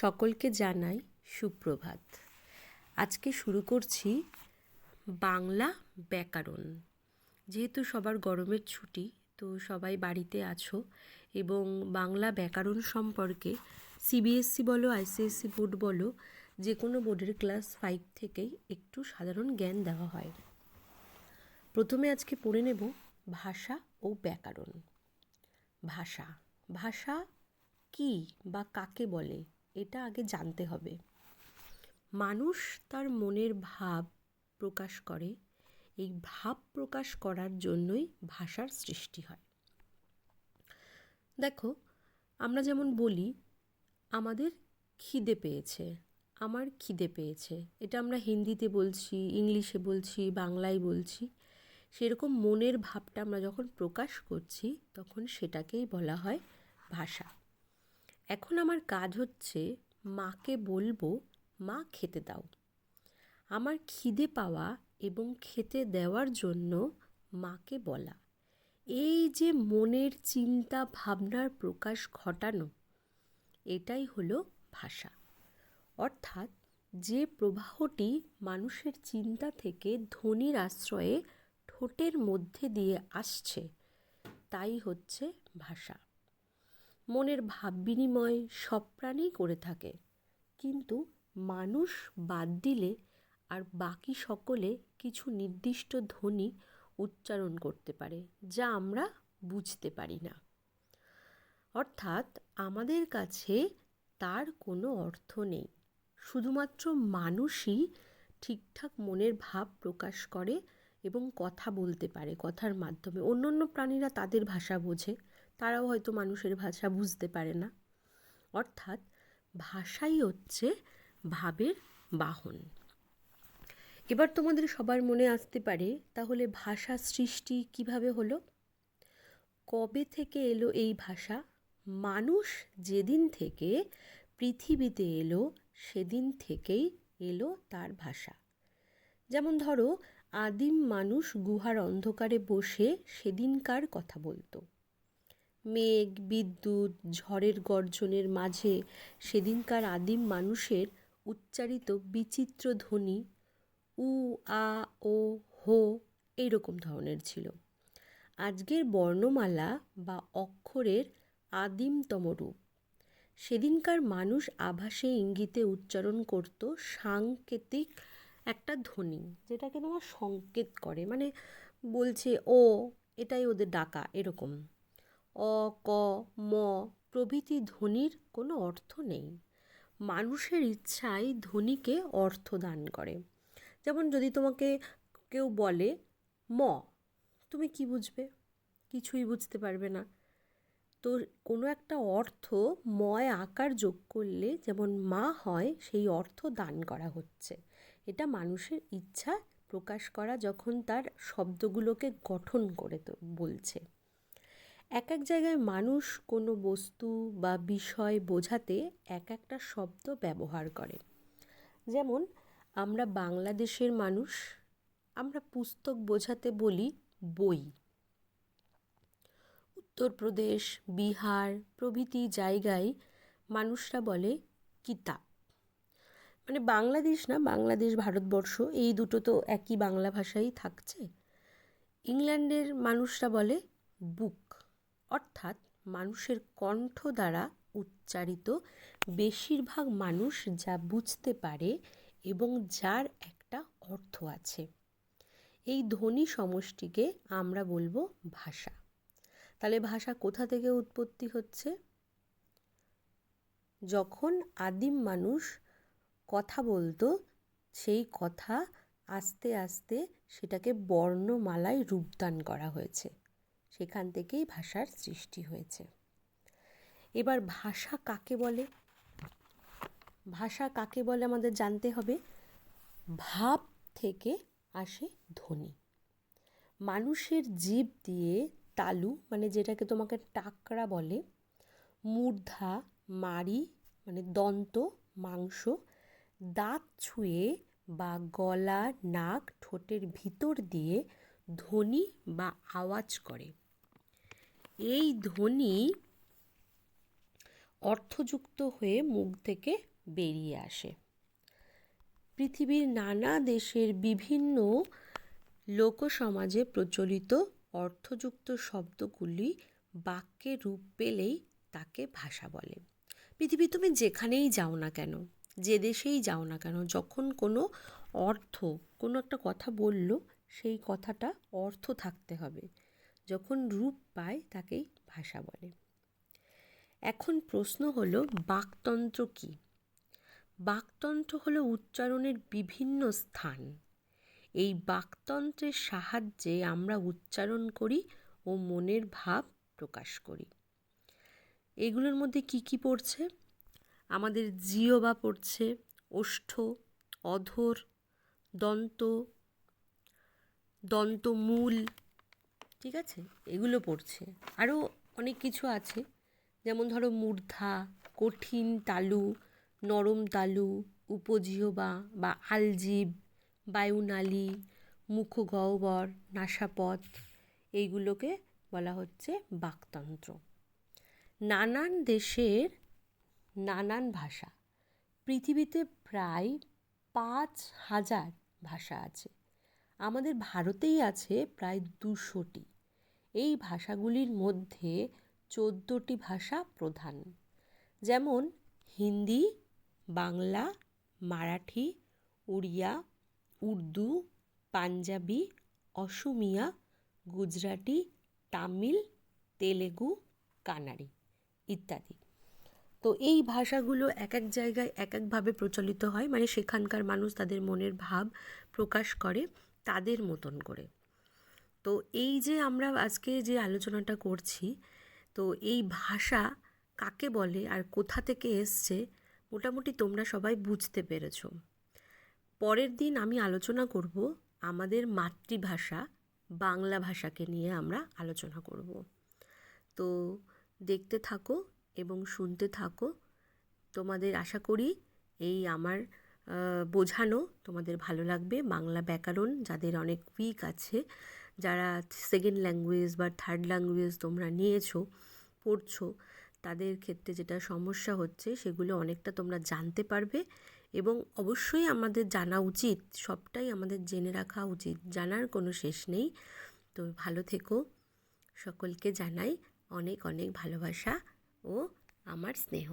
সকলকে জানাই সুপ্রভাত। আজকে শুরু করছি বাংলা ব্যাকরণ। যেহেতু সবার গরমের ছুটি, তো সবাই বাড়িতে আছো এবং বাংলা ব্যাকরণ সম্পর্কে সিবিএসসি বলো আইসিএসসি বোর্ড বলো, যে কোনো বোর্ডের ক্লাস ফাইভ থেকেই একটু সাধারণ জ্ঞান দেওয়া হয়। প্রথমে আজকে পড়ে নেব ভাষা ও ব্যাকরণ। ভাষা ভাষা কি বা কাকে বলে? এটা আগে জানতে হবে। মানুষ তার মনের ভাব প্রকাশ করে, এই ভাব প্রকাশ করার জন্যই ভাষার সৃষ্টি হয়। দেখো, আমরা যেমন বলি, আমাদের খিদে পেয়েছে, আমার খিদে পেয়েছে। এটা আমরা হিন্দিতে বলছি, ইংলিশে বলছি, বাংলায় বলছি। সেরকম মনের ভাবটা আমরা যখন প্রকাশ করছি, তখন সেটাকেই বলা হয় ভাষা। এখন আমার কাজ হচ্ছে মাকে বলব, মা, খেতে দাও। আমার খিদে পাওয়া এবং খেতে দেওয়ার জন্য মাকে বলা। এই যে মনের চিন্তা ভাবনার প্রকাশ ঘটানো, এটাই হলো ভাষা। অর্থাৎ যে প্রবাহটি মানুষের চিন্তা থেকে ধ্বনির আশ্রয়ে ঠোঁটের মধ্যে দিয়ে আসছে, তাই হচ্ছে ভাষা। মনের ভাব বিনিময় সব প্রাণী করে থাকে। কিন্তু মানুষ বাদ দিলে আর বাকি সকলে কিছু নির্দিষ্ট ধ্বনি উচ্চারণ করতে পারে, যা আমরা বুঝতে পারি না। অর্থাৎ আমাদের কাছে তার কোনো অর্থ নেই। শুধুমাত্র মানুষই ঠিকঠাক মনের ভাব প্রকাশ করে এবং কথা বলতে পারে কথার মাধ্যমে। অন্য অন্য প্রাণীরা তাদের ভাষা বোঝে। তারাও হয়তো মানুষের ভাষা বুঝতে পারে না। অর্থাৎ ভাষাই হচ্ছে ভাবের বাহন। এবার তোমাদের সবার মনে আসতে পারে, তাহলে ভাষা সৃষ্টি কীভাবে হলো? কবে থেকে এলো এই ভাষা? মানুষ যেদিন থেকে পৃথিবীতে এলো, সেদিন থেকেই এলো তার ভাষা। যেমন ধরো, আদিম মানুষ গুহার অন্ধকারে বসে সেদিনকার কথা বলতো। মেঘ, বিদ্যুৎ, ঝড়ের গর্জনের মাঝে সেদিনকার আদিম মানুষের উচ্চারিত বিচিত্র ধ্বনি উ, আ, ও, হো এইরকম ধরনের ছিল। আজকের বর্ণমালা বা অক্ষরের আদিমতম রূপ। সেদিনকার মানুষ আভাসে ইঙ্গিতে উচ্চারণ করত সাংকেতিক একটা ধ্বনি, যেটাকে তোমার সংকেত করে মানে বলছে, ও, এটাই ওদের ডাকা, এরকম। অ, ক, ম প্রভৃতি ধ্বনির কোনো অর্থ নেই। মানুষের ইচ্ছাই ধ্বনিকে অর্থ দান করে। যেমন যদি তোমাকে কেউ বলে, ম তুমি কি বুঝবে? কিছুই বুঝতে পারবে না। তো কোনো একটা অর্থ ময় আকার যোগ করলে যেমন মা হয়, সেই অর্থ দান করা হচ্ছে। এটা মানুষের ইচ্ছা প্রকাশ করা যখন তার শব্দগুলোকে গঠন করে তো বলছে। এক এক জায়গায় মানুষ কোনো বস্তু বা বিষয় বোঝাতে এক একটা শব্দ ব্যবহার করে। যেমন, আমরা বাংলাদেশের মানুষ, আমরা পুস্তক বোঝাতে বলি বই। উত্তরপ্রদেশ, বিহার প্রভৃতি জায়গায় মানুষরা বলে কিতাব। মানে বাংলাদেশ না, বাংলাদেশ, ভারতবর্ষ, এই দুটো তো একই বাংলা ভাষাই থাকছে। ইংল্যান্ডের মানুষরা বলে বুক। অর্থাৎ মানুষের কণ্ঠ দ্বারা উচ্চারিত বেশিরভাগ মানুষ যা বুঝতে পারে এবং যার একটা অর্থ আছে। এই ধ্বনি সমষ্টিকে আমরা বলব ভাষা। তাহলে ভাষা কোথা থেকে উৎপত্তি হচ্ছে? যখন আদিম মানুষ কথা বলতো, সেই কথা আস্তে আস্তে সেটাকে বর্ণমালায় রূপদান করা হয়েছে। সেখান থেকেই ভাষার সৃষ্টি হয়েছে। এবার ভাষা কাকে বলে? ভাষা কাকে বলে আমাদের জানতে হবে? ভাব থেকে আসে ধ্বনি। মানুষের জীব দিয়ে তালু মানে যেটাকে তোমাকে টাকরা বলে, মূর্ধা, মাড়ি মানে দন্ত, মাংস, দাঁত ছুঁয়ে বা গলা, নাক, ঠোঁটের ভিতর দিয়ে ধ্বনি বা আওয়াজ করে। এই ধ্বনি অর্থযুক্ত হয়ে মুখ থেকে বেরিয়ে আসে। পৃথিবীর নানা দেশের বিভিন্ন লোকসমাজে প্রচলিত অর্থযুক্ত শব্দগুলি বাক্যে রূপ পেলেই তাকে ভাষা বলে। পৃথিবী, তুমি যেখানেই যাও না কেন, যে দেশেই যাও না কেন, যখন কোনো অর্থ, কোনো একটা কথা বলল, সেই কথাটা অর্থ থাকতে হবে। যখন রূপ পায় তাকেই ভাষা বলে। এখন প্রশ্ন হল, বাকতন্ত্র কী? বাকতন্ত্র হল উচ্চারণের বিভিন্ন স্থান। এই বাকতন্ত্রের সাহায্যে আমরা উচ্চারণ করি ও মনের ভাব প্রকাশ করি। এগুলোর মধ্যে কি কি পড়ছে? আমাদের জিওবা পড়ছে, ওষ্ঠ, অধর, দন্ত, দন্তমূল ঠিক আছে? এগুলো পড়ছে। আরও অনেক কিছু আছে। যেমন ধরো মূর্ধা, কঠিন তালু, নরম তালু উপজিহবা বা আলজিভ বায়ুনালী, মুখগহ্বর, নাসাপথ, এইগুলোকে বলা হচ্ছে বাকতন্ত্র। নানান দেশের নানান ভাষা। পৃথিবীতে প্রায় পাঁচ হাজার ভাষা আছে। আমাদের ভারতেই আছে প্রায় দুশোটি। এই ভাষাগুলির মধ্যে চোদ্দোটি ভাষা প্রধান। যেমন হিন্দি, বাংলা, মারাঠি, উড়িয়া, উর্দু, পাঞ্জাবি, অসমিয়া, গুজরাটি, তামিল, তেলেগু, কানাড়ি ইত্যাদি। তো এই ভাষাগুলো এক এক জায়গায় এক একভাবে প্রচলিত হয় মানে সেখানকার মানুষ তাদের মনের ভাব প্রকাশ করে। তাদের মতন করে। তো এই যে আমরা আজকে যে আলোচনাটা করছি, তো এই ভাষা কাকে বলে আর কোথা থেকে এসছে, মোটামুটি তোমরা সবাই বুঝতে পেরেছ। পরের দিন আমি আলোচনা করব আমাদের মাতৃভাষা, বাংলা ভাষাকে নিয়ে আমরা আলোচনা করব। তো দেখতে থাকো এবং শুনতে থাকো। তোমাদের আশা করি এই আমার বোঝানো তোমাদের ভালো লাগবে। বাংলা ব্যাকরণ যাদের অনেক উইক আছে, যারা সেকেন্ড ল্যাঙ্গুয়েজ বা থার্ড ল্যাঙ্গুয়েজ তোমরা নিয়েছো, পড়ছো, তাদের ক্ষেত্রে যেটা সমস্যা হচ্ছে সেগুলো অনেকটা তোমরা জানতে পারবে এবং অবশ্যই আমাদের জানা উচিত, সবটাই আমাদের জেনে রাখা উচিত, জানার কোনো শেষ নেই। তো ভালো থেকো। সকলকে জানাই অনেক অনেক ভালোবাসা ও আমার স্নেহ।